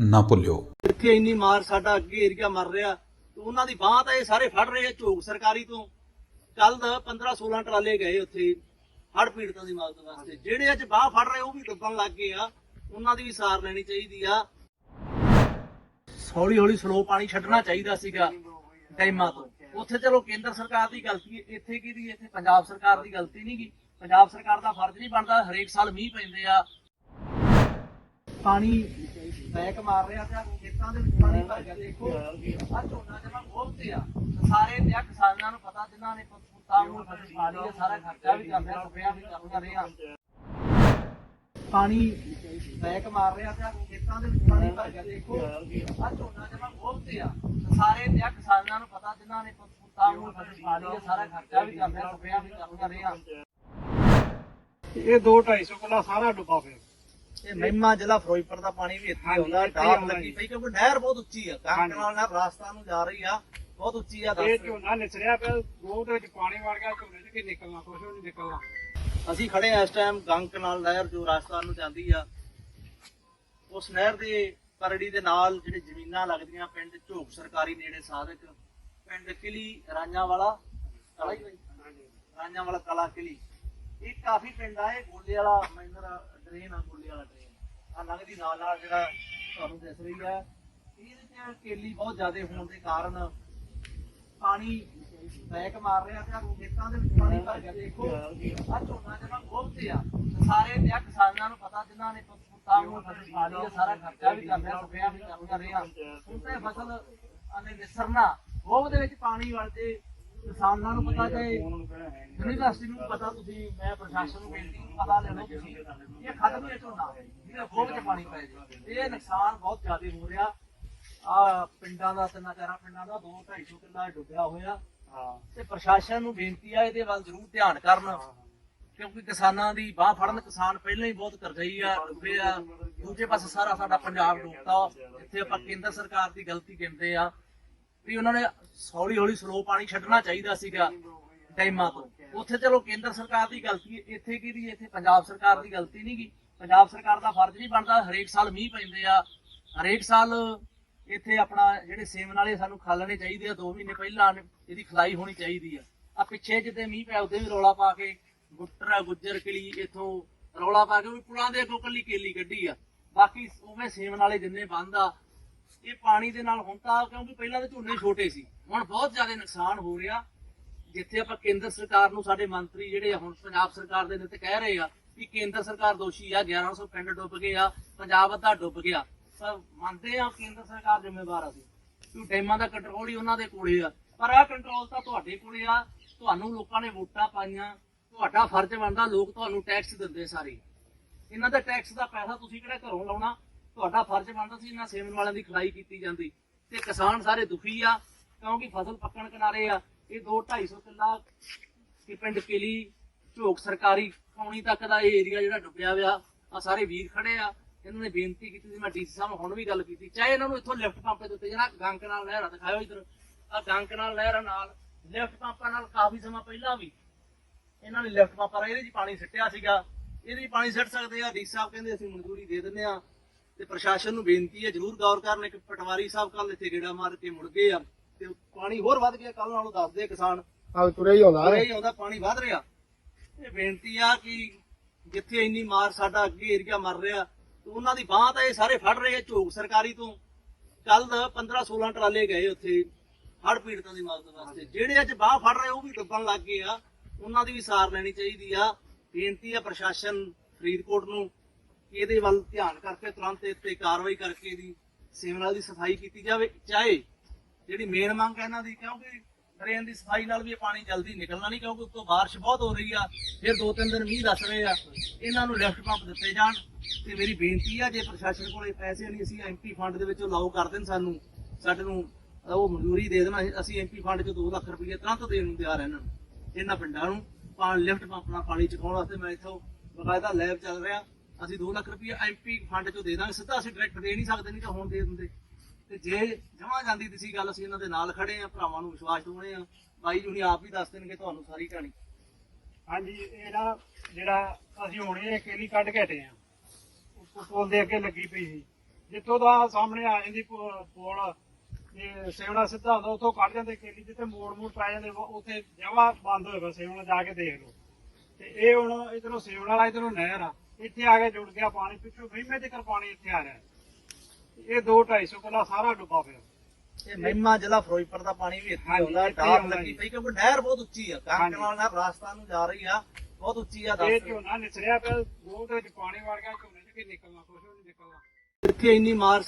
ਨਾ ਭੁੱਲਿਓ। ਇੱਥੇ ਇੰਨੀ ਮਾਰ ਸਾਡਾ ਅੱਗੇ ਏਰੀਆ ਮਰ ਰਿਹਾ ਉਹਨਾਂ ਦੀ ਬਾਹ ਤਾਂ ਇਹ ਸਾਰੇ ਫੜ ਰਹੇ ਆ ਝੋਕ ਸਰਕਾਰੀ ਤੋਂ। ਕੱਲ 15 16 ਟਰਾਲੇ ਗਏ ਉੱਥੇ ਹੜ ਪੀੜਤਾਂ ਦੀ ਮਦਦ ਵਾਸਤੇ। ਜਿਹੜੇ ਅੱਜ ਬਾਹ ਫੜ ਰਹੇ, ਉਹ ਵੀ ਡੁੱਬਣ ਲੱਗ ਗਏ ਆ। ਉਹਨਾਂ ਦੀ ਵੀ ਸਾਰ ਲੈਣੀ ਚਾਹੀਦੀ ਆ। ਹੌਲੀ ਹੌਲੀ ਸਲੋ ਪਾਣੀ ਛੱਡਣਾ ਚਾਹੀਦਾ ਸੀਗਾ, ਡੈਮਾਂ ਤੋਂ। ਉੱਥੇ ਚਲੋ ਕੇਂਦਰ ਸਰਕਾਰ ਦੀ ਗਲਤੀ ਹੈ, ਇੱਥੇ ਕਿਹਦੀ ਇੱਥੇ ਪੰਜਾਬ ਸਰਕਾਰ ਦੀ ਗਲਤੀ ਨਹੀਂ ਗੀ। ਪੰਜਾਬ ਸਰਕਾਰ ਦਾ ਫਰਜ਼ ਨਹੀਂ ਬਣਦਾ, ਹਰੇਕ ਸਾਲ ਮੀਂਹ ਪੈਂਦੇ ਆ। ਪਾਣੀ ਬੈਕ ਮਾਰ ਰਿਹਾ ਤੇ ਆਹ ਖੇਤਾਂ ਦੇ ਵਿੱਚ ਪਾਣੀ ਭਰ ਗਿਆ, ਦੇਖੋ। ਆ ਝੋਨਾ ਜਮਾ ਖੋਲਤੇ ਆ। ਸਾਰੇ ਤੇ ਆ ਕਿਸਾਨਾਂ ਨੂੰ ਪਤਾ, ਜਿਨ੍ਹਾਂ ਨੇ ਪੁੱਤਾਂ ਨੂੰ ਫਸਲ ਪਾ ਲਈ ਸਾਰਾ ਖਰਚਾ ਵੀ ਕਰਦੇ ਰੁਪਿਆ ਵੀ ਕਰਦਾ ਰਿਹਾ ਪਾਣੀ ਬੈਕ ਮਾਰ ਰਿਹਾ ਤੇ ਆਹ ਖੇਤਾਂ ਦੇ ਵਿੱਚ ਪਾਣੀ ਭਰ ਗਿਆ, ਦੇਖੋ। ਆ ਝੋਨਾ ਜਮਾ ਖੋਲਤੇ ਆ। ਸਾਰੇ ਤੇ ਆ ਕਿਸਾਨਾਂ ਨੂੰ ਪਤਾ, ਜਿਨ੍ਹਾਂ ਨੇ ਪੁੱਤਾਂ ਨੂੰ ਫਸਲ ਪਾ ਲਈ ਸਾਰਾ ਖਰਚਾ ਵੀ ਕਰਦੇ ਰੁਪਿਆ ਵੀ ਕਰਦਾ ਰਿਹਾ ਇਹ 2 250 ਕਿੱਲਾ ਸਾਰਾ ਡੁੱਬਾ ਪਿਆ। ਇਹ ਮਹਿਮਾ ਜ਼ਿਲ੍ਹਾ ਫਿਰੋਜ਼ਪੁਰ ਦਾ ਪਾਣੀ ਵੀ ਇੱਥੇ ਆਉਂਦਾ ਹੀ ਆਉਂਦਾ ਲੱਗੀ ਜੀ। ਪਈ ਕਿਉਂਕਿ ਨਹਿਰ ਬਹੁਤ ਉੱਚੀ ਆ ਕੰਕ। ਨਾਲ ਨਹਿਰ ਰਾਜਸਥਾਨ ਨੂੰ ਜਾ ਰਹੀ ਆ ਬਹੁਤ ਉੱਚੀ ਆ ਇਹ ਝੋਨਾ ਨਿਸਰਿਆ ਪਿਆ ਦੇ ਵਿੱਚ ਪਾਣੀ ਵੜ ਗਿਆ ਝੋਨੇ 'ਚ ਕੀ ਨਿਕਲਣਾ ਵੀ ਨਹੀਂ ਨਿਕਲਣਾ ਅਸੀਂ ਖੜੇ ਆ ਇਸ ਟਾਈਮ ਗੰਕ ਨਾਲ ਨਹਿਰ ਜੋ ਰਾਜਸਥਾਨ ਨੂੰ ਜਾਂਦੀ ਆ ਉਸ ਨਹਿਰ ਦੇ ਪਰੜੀ ਦੇ ਨਾਲ ਜਿਹੜੇ ਜ਼ਮੀਨਾਂ ਲੱਗਦੀਆਂ ਪਿੰਡ ਝੋਕ ਸਰਕਾਰੀ ਨੇੜੇ ਸਾਧਕ ਪਿੰਡ ਕਿਲੀ ਰਾਂਝਾ ਵਾਲਾ ਕਲਾ ਹੀ? ਰਾਂਝਾ ਵਾਲਾ ਕਲਾ ਕਿਲੀ ਇਹ ਕਾਫੀ ਪਿੰਡ ਆ ਇਹ ਗੋਲੇ ਵਾਲਾ ਮਾਈਨਰ ਡਰੇਨ ਆ ਗੋਲੇ ਵਾਲਾ ਡਰੇਨ ਆ ਲੰਘਦੀ ਨਾਲ ਨਾਲ ਜਿਹੜਾ ਤੁਹਾਨੂੰ ਦਿਸ ਰਹੀ ਆ, ਇਹਦੇ ਤੇ ਕੇਲੀ ਬਹੁਤ ਜ਼ਿਆਦਾ ਹੋਣ ਦੇ ਕਾਰਨ ਪਾਣੀ ਬੈਕ ਮਾਰ ਰਿਹਾ ਤੇ ਆਹ ਖੇਤਾਂ ਦੇ ਵਿੱਚ ਪਾਣੀ ਭਰ ਗਿਆ। ਦੇਖੋ ਆ ਝੋਨਾ ਜਮਾ ਖੋਲਤੇ ਆ ਸਾਰੇ ਤੇ ਆ ਕਿਸਾਨਾਂ ਨੂੰ ਪਤਾ, ਜਿਨ੍ਹਾਂ ਨੇ ਪੁੱਤਾਂ ਨੂੰ ਫਸਲ ਪਾ ਲਈ ਸਾਰਾ ਖਰਚਾ ਵੀ ਕਰ ਰਿਹਾ ਰੁਪਿਆ ਵੀ ਕਰਦਾ ਰਿਹਾ। ਹੁਣ ਤੇ ਫਸਲ ਆਨੇ ਨਿਸਰਨਾ ਉਹ ਦੇ ਵਿੱਚ ਪਾਣੀ ਵੜ ਜੇ ਕਿਸਾਨਾਂ ਨੂੰ ਪਤਾ ਜੇ ਯੂਨੀਵਰਸਿਟੀ ਨੂੰ ਪਤਾ ਤੁਸੀਂ ਮੈਂ ਪ੍ਰਸ਼ਾਸਨ ਨੂੰ ਬੇਨਤੀ ਪਤਾ ਲੈ ਲਓ ਤੁਸੀਂ ਇਹ ਖਤਮ ਹੀ ਝੋਨਾ। ਜਿਹਦੇ ਖੋਬ ਚ ਪਾਣੀ ਪੈ ਜੇ ਇਹ ਨੁਕਸਾਨ ਬਹੁਤ ਜ਼ਿਆਦਾ ਹੋ ਰਿਹਾ। ਆ ਪਿੰਡਾਂ ਦਾ ਤਿੰਨਾਂ ਚਾਰਾਂ ਪਿੰਡਾਂ ਦਾ 2 250 ਕਿੱਲਾ ਡੁੱਬਿਆ ਹੋਇਆ। ਹਾਂ। ਤੇ ਪ੍ਰਸ਼ਾਸਨ ਨੂੰ ਬੇਨਤੀ ਆ ਇਹਦੇ ਵੱਲ ਜ਼ਰੂਰ ਧਿਆਨ ਕਰਨ। ਕਿਉਂਕਿ ਕਿਸਾਨਾਂ ਦੀ ਬਾਹ ਫੜਨ ਕਿਸਾਨ ਪਹਿਲਾਂ ਹੀ ਬਹੁਤ ਕਰਜ਼ਈ ਆ ਡੁੱਬੇ ਆ। ਦੂਜੇ ਪਾਸੇ ਸਾਰਾ ਸਾਡਾ ਪੰਜਾਬ ਡੁੱਬਦਾ ਜਿੱਥੇ ਆਪਾਂ ਕੇਂਦਰ ਸਰਕਾਰ ਦੀ ਗਲਤੀ ਕਹਿੰਦੇ ਆ ਵੀ ਉਹਨਾਂ ਨੇ ਹੌਲੀ ਹੌਲੀ ਸਲੋ ਪਾਣੀ ਛੱਡਣਾ ਚਾਹੀਦਾ ਸੀਗਾ ਡੈਮਾਂ ਤੋਂ। ਉੱਥੇ ਚਲੋ ਕੇਂਦਰ ਸਰਕਾਰ ਦੀ ਗਲਤੀ ਹੈ, ਇੱਥੇ ਕਿਹਦੀ ਇੱਥੇ ਪੰਜਾਬ ਸਰਕਾਰ ਦੀ ਗਲਤੀ ਨਹੀਂ ਗੀ। ਪੰਜਾਬ ਸਰਕਾਰ ਦਾ ਫਰਜ਼ ਨਹੀਂ ਬਣਦਾ, ਹਰੇਕ ਸਾਲ ਮੀਂਹ ਪੈਂਦੇ ਆ। ਹਰੇਕ ਸਾਲ ਇੱਥੇ ਆਪਣਾ ਜਿਹੜੇ ਸੇਮਨ ਵਾਲੇ ਸਾਨੂੰ ਖਾਲਣੇ ਚਾਹੀਦੇ ਆ 2 ਮਹੀਨੇ ਪਹਿਲਾਂ ਇਹਦੀ ਖਲਾਈ ਹੋਣੀ ਚਾਹੀਦੀ ਆ। ਆ ਪਿੱਛੇ ਜਿੱਦੇ ਮੀਂਹ ਪਿਆ ਉਹਦੇ ਵੀ ਰੌਲਾ ਪਾ ਕੇ ਗੁੱਟਰਾ, ਗੁੱਜਰ ਕਿਲੀ, ਇਥੋਂ ਰੌਲਾ ਪਾ ਕੇ ਵੀ ਪੁਲਾਂ ਦੇ ਅੱਗੋਂ ਕੱਲੀ ਕੇਲੀ ਕੱਢੀ ਆ। ਬਾਕੀ ਉਵੇਂ ਸੇਮਨ ਵਾਲੇ ਜਿੰਨੇ ਬੰਦ ਆ ਇਹ ਪਾਣੀ ਦੇ ਨਾਲ ਹੁਣ ਤਾਂ ਕਿਉਂਕਿ ਪਹਿਲਾਂ ਦੇ ਝੋਨੇ ਛੋਟੇ ਸੀ, ਹੁਣ ਬਹੁਤ ਜ਼ਿਆਦਾ ਨੁਕਸਾਨ ਹੋ ਰਿਹਾ। ਜਿੱਥੇ ਆਪਾਂ ਕੇਂਦਰ ਸਰਕਾਰ ਨੂੰ, ਸਾਡੇ ਮੰਤਰੀ ਜਿਹੜੇ ਹੁਣ ਪੰਜਾਬ ਸਰਕਾਰ ਦੇ ਨੇ ਤੇ ਕਹਿ ਰਹੇ ਆ ਕਿ ਕੇਂਦਰ ਸਰਕਾਰ ਦੋਸ਼ੀ ਆ 1100 ਪਿੰਡ ਡੁੱਬ ਗਏ ਆ, ਪੰਜਾਬ ਅੱਧਾ ਡੁੱਬ ਗਿਆ। ਪਰ ਮੰਨਦੇ ਆ ਕੇਂਦਰ ਸਰਕਾਰ ਜ਼ਿੰਮੇਵਾਰ ਆ ਸੀ ਕਿ ਡੈਮਾਂ ਦਾ ਕੰਟਰੋਲ ਹੀ ਉਹਨਾਂ ਦੇ ਕੋਲੇ ਆ। ਪਰ ਆਹ ਕੰਟਰੋਲ ਤਾਂ ਤੁਹਾਡੇ ਕੋਲੇ ਆ, ਤੁਹਾਨੂੰ ਲੋਕਾਂ ਨੇ ਵੋਟਾਂ ਪਾਈਆਂ, ਤੁਹਾਡਾ ਫਰਜ਼ ਬਣਦਾ, ਲੋਕ ਤੁਹਾਨੂੰ ਟੈਕਸ ਦਿੰਦੇ ਸਾਰੇ। ਇਹਨਾਂ ਦਾ ਟੈਕਸ ਦਾ ਪੈਸਾ ਤੁਸੀਂ ਕਿਹੜਾ ਘਰੋਂ ਲਾਉਣਾ? ਤੁਹਾਡਾ ਫਰਜ਼ ਬਣਦਾ ਸੀ ਇਹਨਾਂ ਸੇਵਨ ਵਾਲਿਆਂ ਦੀ ਖਲਾਈ ਕੀਤੀ ਜਾਂਦੀ। ਤੇ ਕਿਸਾਨ ਸਾਰੇ ਦੁਖੀ ਆ, ਕਿਉਂਕਿ ਫਸਲ ਪੱਕਣ ਕਿਨਾਰੇ ਆ। ਇਹ 2 250 ਕਿੱਲਾ ਕਿ ਪਿੰਡ ਕਿਲੀ, ਝੋਕ ਸਰਕਾਰੀ ਕੌਣੀ ਤੱਕ ਦਾ ਇਹ ਏਰੀਆ ਜਿਹੜਾ ਡੁੱਬਿਆ ਹੋਇਆ ਆ ਸਾਰੇ ਵੀਰ ਖੜੇ ਆ। ਇਹਨਾਂ ਨੇ ਬੇਨਤੀ ਕੀਤੀ ਸੀ, ਮੈਂ ਡੀਸੀ ਸਾਹਿਬ ਨੂੰ ਹੁਣ ਵੀ ਗੱਲ ਕੀਤੀ। ਚਾਹੇ ਇਹਨਾਂ ਨੂੰ ਇੱਥੋਂ ਲਿਫਟ ਪੰਪ ਦੇ ਉੱਤੇ ਜਿਹੜਾ ਗੰਕ ਨਾਲ ਲਹਿਰਾ ਦਿਖਾਇਓ ਇਧਰ। ਆ ਗੰਕ ਨਾਲ, ਨਹਿਰ ਨਾਲ, ਲਿਫਟ ਪੰਪਾਂ ਨਾਲ ਕਾਫੀ ਸਮਾਂ ਪਹਿਲਾਂ ਵੀ ਇਹਨਾਂ ਨੇ ਲਿਫਟ ਪੰਪਾਂ ਇਹਦੇ 'ਚ ਪਾਣੀ ਸਿੱਟਿਆ ਸੀਗਾ। ਇਹਦੇ 'ਚ ਪਾਣੀ ਸਿੱਟ ਸਕਦੇ ਆ ਡੀ ਸਾਹਿਬ ਕਹਿੰਦੇ ਅਸੀਂ ਮਨਜ਼ੂਰੀ ਦੇ ਦਿੰਦੇ ਆ। ਤੇ ਪ੍ਰਸ਼ਾਸਨ ਨੂੰ ਬੇਨਤੀ ਹੈ ਜਰੂਰ ਗੌਰ ਕਰਨ ਕਿ ਪਟਵਾਰੀ ਸਾਹਿਬ ਕੱਲ ਇੱਥੇ ਗੇੜਾ ਮਾਰ ਕੇ ਮੁੜ ਗਏ ਆ ਤੇ ਪਾਣੀ ਹੋਰ ਵੱਧ ਗਿਆ ਕੱਲ ਨਾਲੋਂ ਦੱਸਦੇ ਆ ਕਿਸਾਨ। ਆ ਤੁਰੇ ਹੀ ਆਉਂਦਾ। ਤੁਰੇ ਹੀ ਆਉਂਦਾ ਪਾਣੀ ਵੱਧ ਰਿਹਾ। ਇਹ ਬੇਨਤੀ ਆ ਕਿ ਜਿੱਥੇ ਇੰਨੀ ਮਾਰ ਸਾਡਾ ਅੱਗੇ ਏਰੀਆ ਮਰ ਰਿਹਾ ਤੇ ਉਹਨਾਂ ਦੀ ਬਾਹ ਤਾਂ ਇਹ ਸਾਰੇ ਫੜ ਰਹੇ ਆ ਝੋਕ ਸਰਕਾਰੀ ਤੋਂ। ਕੱਲ ਦਾ 15 16 ਟਰਾਲੇ ਗਏ ਉੱਥੇ ਹੜ ਪੀੜਤਾਂ ਦੀ ਮਦਦ ਵਾਸਤੇ। ਜਿਹੜੇ ਅੱਜ ਬਾਹ ਫੜ ਰਹੇ ਉਹ ਵੀ ਡੁੱਬਣ ਲੱਗ ਗਏ ਆ। ਉਹਨਾਂ ਦੀ ਵੀ ਸਾਰ ਲੈਣੀ ਚਾਹੀਦੀ ਆ। ਬੇਨਤੀ ਆ ਪ੍ਰਸ਼ਾਸਨ ਫਰੀਦਕੋਟ ਨੂੰ ਇਹਦੇ ਵੱਲ ਧਿਆਨ ਕਰਕੇ ਤੁਰੰਤ ਇਹ ਤੇ ਕਾਰਵਾਈ ਕਰਕੇ ਇਹਦੀ ਸੇਵਨਾਲ ਦੀ ਸਫ਼ਾਈ ਕੀਤੀ ਜਾਵੇ, ਚਾਹੇ ਜਿਹੜੀ ਮੇਨ ਮੰਗ ਹੈ ਇਹਨਾਂ ਦੀ, ਕਿਉਂਕਿ ਡਰੇਨ ਦੀ ਸਫ਼ਾਈ ਨਾਲ ਵੀ ਇਹ ਪਾਣੀ ਜਲਦੀ ਨਿਕਲਣਾ ਨਹੀਂ, ਕਿਉਂਕਿ ਉੱਤੋਂ ਬਾਰਿਸ਼ ਬਹੁਤ ਹੋ ਰਹੀ ਆ, ਫਿਰ ਦੋ ਤਿੰਨ ਦਿਨ ਮੀਂਹ ਦੱਸ ਰਹੇ ਆ, ਇਹਨਾਂ ਨੂੰ ਲਿਫਟ ਪੰਪ ਦਿੱਤੇ ਜਾਣ। ਤੇ ਮੇਰੀ ਬੇਨਤੀ ਆ, ਜੇ ਪ੍ਰਸ਼ਾਸਨ ਕੋਲੇ ਪੈਸੇ ਨਹੀਂ, ਅਸੀਂ ਐਮਪੀ ਫੰਡ ਦੇ ਵਿੱਚੋਂ ਲਾਓ ਕਰ ਦੇਣ ਸਾਨੂੰ ਸਾਡੇ ਨੂੰ ਉਹ ਮਨਜ਼ੂਰੀ ਦੇ ਦੇਣਾ, ਅਸੀਂ ਐਮਪੀ ਫੰਡ ਚ 2 ਲੱਖ ਰੁਪਏ ਤੁਰੰਤ ਦੇਣ ਨੂੰ ਤਿਆਰ ਹਾਂ ਇਹਨਾਂ ਨੂੰ, ਇਹਨਾਂ ਪਿੰਡਾਂ ਨੂੰ। ਪਾਣੀ ਲਿਫਟ ਪੰਪ ਨਾਲ ਪਾਣੀ ਚੁਕਾਉਣ ਵਾਸਤੇ ਮੈਂ ਇੱਥੋਂ ਬਕਾਇਦਾ ਲੈਬ ਚੱਲ ਰਿਹਾ। ਅਸੀਂ 2 ਲੱਖ ਰੁਪਏ ਐਮਪੀ ਫੰਡ ਚੋਂ ਦੇ ਦਾਂਗੇ, ਸਿੱਧਾ ਅਸੀਂ ਡਾਇਰੈਕਟ ਦੇ ਨਹੀਂ ਸਕਦੇ, ਨਹੀਂ ਤਾਂ ਹੁਣ ਦੇ ਦਿੰਦੇ। ਤੇ ਜੇ ਜਮਾ ਜਾਂਦੀ ਦੀ ਸੀ ਗੱਲ, ਅਸੀਂ ਇਹਨਾਂ ਦੇ ਨਾਲ ਖੜੇ ਆ, ਭਰਾਵਾਂ ਨੂੰ ਵਿਸ਼ਵਾਸ ਦਿਵਾਉਣੇ ਆ। ਬਾਈ ਜੀ ਹੁਣੀ ਆਪ ਵੀ ਦੱਸ ਦੇਣਗੇ ਤੁਹਾਨੂੰ ਸਾਰੀ ਕਹਾਣੀ। ਹਾਂਜੀ ਇਹ ਨਾ ਜਿਹੜਾ ਅਸੀਂ ਹੁਣ ਕੇਲੀ ਕੱਢ ਕੇ ਹਟੇ ਆ। ਪੁਲ ਦੇ ਅੱਗੇ ਲੱਗੀ ਪਈ ਸੀ। ਜਿੱਥੋਂ ਦਾ ਸਾਹਮਣੇ ਆ ਜਾਂਦੀ ਪੁ- ਪੁਲ ਇਹ ਸੇਵਣਾ ਸਿੱਧਾ ਹੁੰਦਾ, ਉੱਥੋਂ ਕੱਢ ਜਾਂਦੇ ਕੇਲੀ, ਜਿੱਥੇ ਮੋੜ ਮੋੜ ਪੈ ਜਾਂਦੇ ਉੱਥੇ ਜਮਾ ਬੰਦ ਹੋਏਗਾ ਸੇਵਣਾ ਜਾ ਕੇ ਦੇਖ ਲਓ। ਤੇ ਇਹ ਹੁਣ ਇਧਰੋਂ ਸੇਵਣ ਵਾਲਾ, ਇਧਰੋਂ ਨਹਿਰ ਆ। ਇੱਥੇ ਆ ਕੇ ਜੁੜ ਗਿਆ ਪਾਣੀ ਪਿੱਛੋਂ ਮਹੀਨੇ ਤੱਕ ਪਾਣੀ ਇੱਥੇ ਆ ਰਿਹਾ ਇਹ 2 250 ਕਿੱਲਾ ਸਾਰਾ ਡੁੱਬਾ ਪਿਆ ਇਹ ਮਹਿਮਾ ਜ਼ਿਲ੍ਹਾ ਫਿਰੋਜ਼ਪੁਰ ਦਾ ਪਾਣੀ ਵੀ ਇੱਥੇ ਆਉਂਦਾ ਆਉਂਦਾ ਲੱਗੀ। ਪਈ ਕਿਉਂਕਿ ਨਹਿਰ ਬਹੁਤ ਉੱਚੀ ਆ ਕਾਂਕ ਹਾਂਜੀ। ਨਾਲ ਨਹਿਰ ਰਾਜਸਥਾਨ ਨੂੰ ਜਾ ਰਹੀ ਆ ਬਹੁਤ ਉੱਚੀ ਆ ਇਹ ਝੋਨਾ ਨਿਸਰਿਆ ਪਿਆ ਗੋਲ ਦੇ ਵਿੱਚ ਪਾਣੀ ਵੜ ਗਿਆ ਝੋਨੇ 'ਚ ਕੀ ਨਿਕਲਣਾ ਵੀ ਨਹੀਂ ਨਿਕਲਣਾ ਇੱਥੇ ਇੰਨੀ ਮਾਰ